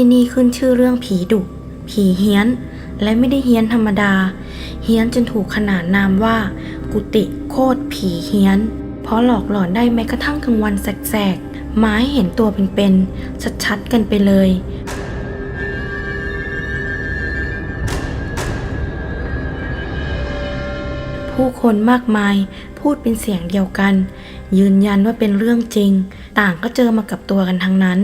ที่นี่ขึ้นชื่อเรื่องผีดุผีเฮี้ยน และไม่ได้เฮี้ยนธรรมดา เฮี้ยนจนถูกขนานนามว่า กุฏิโคตรผีเฮี้ยน เพราะหลอกหลอนได้แม้กระทั่งกลางวันแสกๆมาให้เห็นตัวเป็นๆชัดๆกันไปเลยผู้คนมากมายพูดเป็นเสียงเดียวกัน ยืนยันว่าเป็นเรื่องจริง ต่างก็เจอมากับตัวกันทั้งนั้น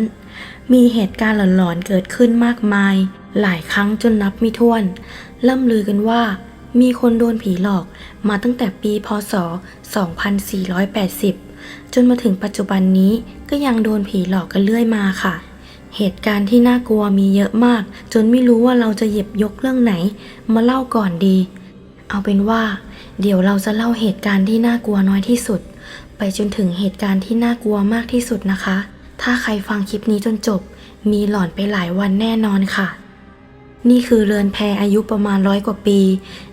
มีเหตุการณ์หลอนๆเกิดขึ้นมากมาย หลายครั้งจนนับไม่ถ้วน ล่ำลือกันว่า มีคนโดนผีหลอกมาตั้งแต่ปีพศ 2480 จนมาถึงปัจจุบันนี้ก็ยังโดนผีหลอกกันเรื่อยมาค่ะ เหตุการณ์ที่น่ากลัวมีเยอะมาก จนไม่รู้ว่าเราจะหยิบยกเรื่องไหน มาเล่าก่อนดี เอาเป็นว่า เดี๋ยวเราจะเล่าเหตุการณ์ที่น่ากลัวน้อยที่สุด ไปจนถึงเหตุการณ์ที่น่ากลัวมากที่สุดนะคะ ถ้าใครฟังคลิปนี้จนจบ มีหลอนไปหลายวันแน่นอนค่ะ นี่คือเรือนแพอายุประมาณร้อยกว่าปี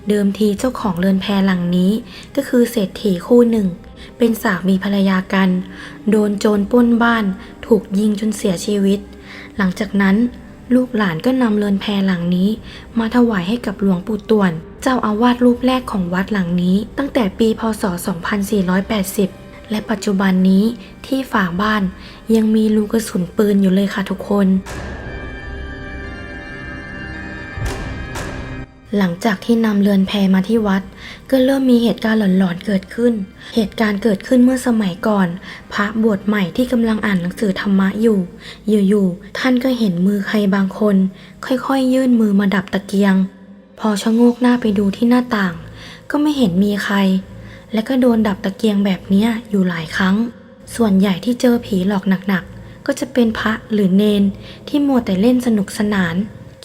เดิมทีเจ้าของเรือนแพหลังนี้ ก็คือเศรษฐีคู่หนึ่ง เป็นสามีภรรยากัน โดนโจรป้นบ้าน ถูกยิงจนเสียชีวิต หลังจากนั้นลูกหลานก็นำเรือนแพหลังนี้ มาถวายให้กับหลวงปู่ต่วน เจ้าอาวาสรูปแรกของวัดหลังนี้ ตั้งแต่ปีพศ 2480 และปัจจุบันนี้ที่ฝาบ้านยังมีลูกกระสุนปืนอยู่เลยค่ะทุกคน หลังจากที่นำเรือนแพมาที่วัด ก็เริ่มมีเหตุการณ์หลอนๆเกิดขึ้น เหตุการณ์เกิดขึ้นเมื่อสมัยก่อน พระบวชใหม่ที่กำลังอ่านหนังสือธรรมะอยู่ อยู่ๆท่านก็เห็นมือใครบางคน ค่อยๆ ยื่นมือมาดับตะเกียง พอชะโงกหน้าไปดูที่หน้าต่าง ก็ไม่เห็นมีใคร และก็โดนดับตะเกียงแบบนี้อยู่หลายครั้ง ส่วนใหญ่ที่เจอผีหลอกหนักๆ ก็จะเป็นพระหรือเนนที่มัวแต่เล่นสนุกสนาน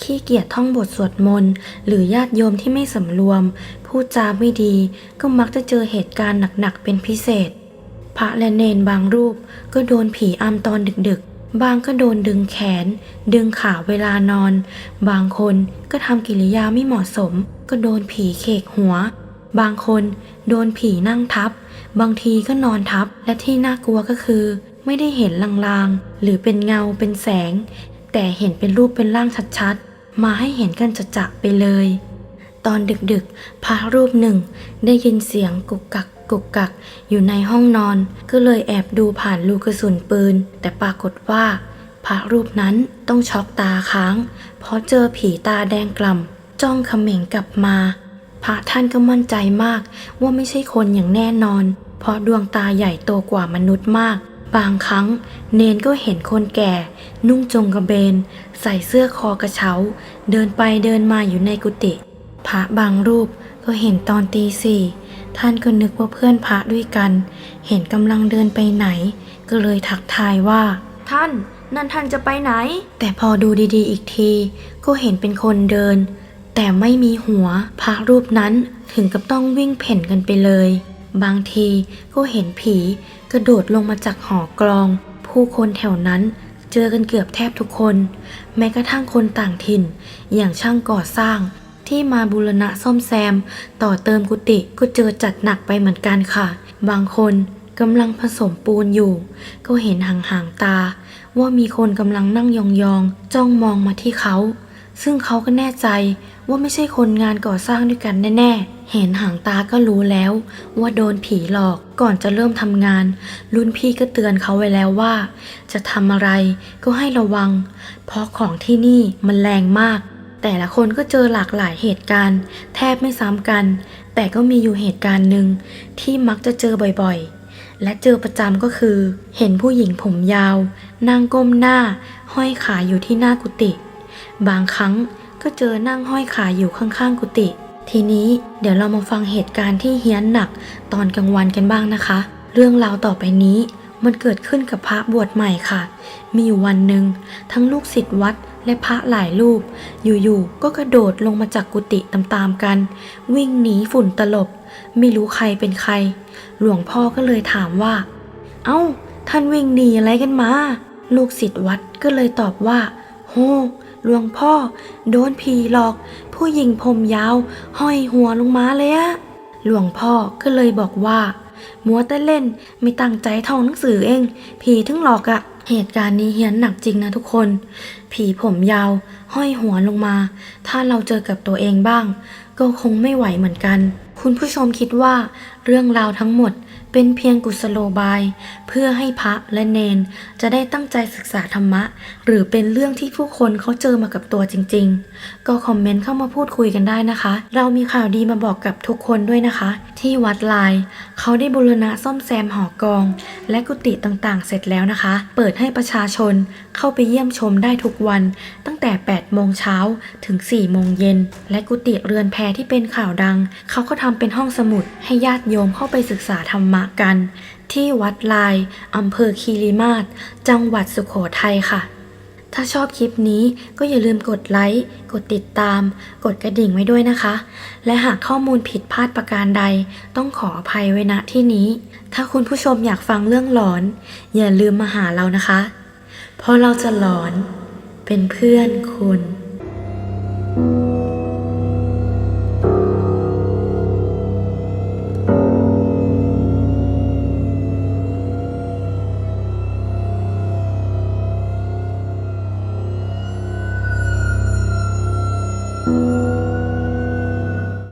ขี้เกียจท่องบทสวดมนต์ หรือญาติโยมที่ไม่สำรวม พูดจาไม่ดีก็มักจะเจอเหตุการณ์หนักๆ เป็นพิเศษ พระและเนนบางรูปก็โดนผีอำตอนดึกๆบางก็โดนดึงแขน ดึงขาเวลานอน บางคนก็ทำกิริยาไม่เหมาะสม ก็โดนผีเขกหัว บางคนโดนผีนั่งทับ บางทีก็นอนทับ และที่น่ากลัวก็คือ ไม่ได้เห็นลางๆ หรือเป็นเงาเป็นแสง แต่เห็นเป็นรูปเป็นร่างชัดๆ มาให้เห็นกันจะๆไปเลย ตอนดึกๆ พระรูปหนึ่ง ได้ยินเสียงกุกกักกุกกักอยู่ในห้องนอน ก็เลยแอบดูผ่านลูกกระสุนปืน แต่ปรากฏว่า พระรูปนั้นต้องช็อกตาค้าง เพราะเจอผีตาแดงกล่ำจ้องเขม่งกลับมา พระท่านก็มั่นใจมากว่าไม่ใช่คนอย่างแน่นอน เพราะดวงตาใหญ่โตกว่ามนุษย์มาก บางครั้ง เนนก็เห็นคนแก่ นุ่งจงกระเบน ใส่เสื้อคอกระเช้า เดินไปเดินมาอยู่ในกุฏิพระบางรูปก็เห็นตอนตีสี่ท่านก็นึกว่าเพื่อนพระด้วยกัน เห็นกำลังเดินไปไหน ก็เลยทักทายว่า ท่าน นั่นท่านจะไปไหน แต่พอดูดีๆ อีกที ก็เห็นเป็นคนเดิน แต่ไม่มีหัว พระรูปนั้นถึงกับต้องวิ่งเพ่นกันไปเลย บางทีก็เห็นผีกระโดดลงมาจากหอกลอง ผู้คนแถวนั้นเจอกันเกือบแทบทุกคน แม้กระทั่งคนต่างถิ่น อย่างช่างก่อสร้าง ที่มาบูรณะซ่อมแซม ต่อเติมกุฏิก็เจอจัดหนักไปเหมือนกันค่ะ บางคนกำลังผสมปูนอยู่ ก็เห็นห่างๆตา ว่ามีคนกำลังนั่งยองๆ จ้องมองมาที่เขา ซึ่งเขาก็แน่ใจว่าไม่ใช่คนงานก่อสร้างด้วยกันแน่ๆ เห็นหางตาก็รู้แล้ว ว่าโดนผีหลอกก่อนจะเริ่มทำงาน รุ่นพี่ก็เตือนเขาไว้แล้วว่า จะทำอะไรก็ให้ระวัง เพราะของที่นี่มันแรงมาก แต่ละคนก็เจอหลากหลายเหตุการณ์ แทบไม่ซ้ำกัน แต่ก็มีอยู่เหตุการณ์หนึ่งที่มักจะเจอบ่อยๆ และเจอประจำก็คือ เห็นผู้หญิงผมยาว นั่งก้มหน้า ห้อยขาอยู่ที่หน้ากุฏิ บางครั้งก็เจอนั่งห้อยขาอยู่ข้างๆกุฏิทีนี้เดี๋ยวเรามาฟังเหตุการณ์ที่เฮี้ยนหนักตอนกลางวันกันบ้างนะคะ เรื่องราวต่อไปนี้มันเกิดขึ้นกับพระบวชใหม่ค่ะ มีอยู่วันหนึ่งทั้งลูกศิษย์วัดและพระหลายรูป อยู่ๆก็กระโดดลงมาจากกุฏิตามๆกัน วิ่งหนีฝุ่นตลบ ไม่รู้ใครเป็นใคร หลวงพ่อก็เลยถามว่า เอ้า ท่านวิ่งหนีอะไรกันมา ลูกศิษย์วัดก็เลยตอบว่าโห หลวงพ่อ โดนผีหลอก ผู้หญิงผมยาว ห้อยหัวลงมาเลยอะหลวงพ่อก็เลยบอกว่ามัวแต่เล่นไม่ตั้งใจท่องหนังสือเอง ผีถึงหลอกอะเหตุการณ์นี้เฮี้ยนหนักจริงนะทุกคน ผีผมยาว ห้อยหัวลงมา ถ้าเราเจอกับตัวเองบ้าง ก็คงไม่ไหวเหมือนกัน คุณผู้ชมคิดว่าเรื่องราวทั้งหมด เป็นเพียงกุศโลบาย เพื่อให้พระและเนนจะได้ตั้งใจศึกษาธรรมะ หรือเป็นเรื่องที่ผู้คนเขาเจอมากับตัวจริง ๆ ก็คอมเมนต์เข้ามาพูดคุยกันได้นะคะ เรามีข่าวดีมาบอกกับทุกคนด้วยนะคะที่วัดลาย เขาได้บูรณะซ่อมแซมหอกอง และกุฏิต่างๆ เสร็จแล้วนะคะ เปิดให้ประชาชนเข้าไปเยี่ยมชมได้ทุกวัน ตั้งแต่ 8 โมงเช้าถึง 4 โมงเย็น และกุฏิเรือนแพที่เป็นข่าวดัง เขาก็ทำเป็นห้องสมุดให้ญาติโยมเข้าไปศึกษาธรรมะกัน ที่วัดลายอำเภอคีรีมาศจังหวัดสุโขทัยค่ะ ถ้าชอบคลิปนี้ก็อย่าลืมกดไลค์ กดติดตาม กดกระดิ่งไว้ด้วยนะคะ และหากข้อมูลผิดพลาดประการใด ต้องขออภัยไว้ณที่นี้ ถ้าคุณผู้ชมอยากฟังเรื่องหลอน อย่าลืมมาหาเรานะคะ เพราะเราจะหลอนเป็นเพื่อนคุณ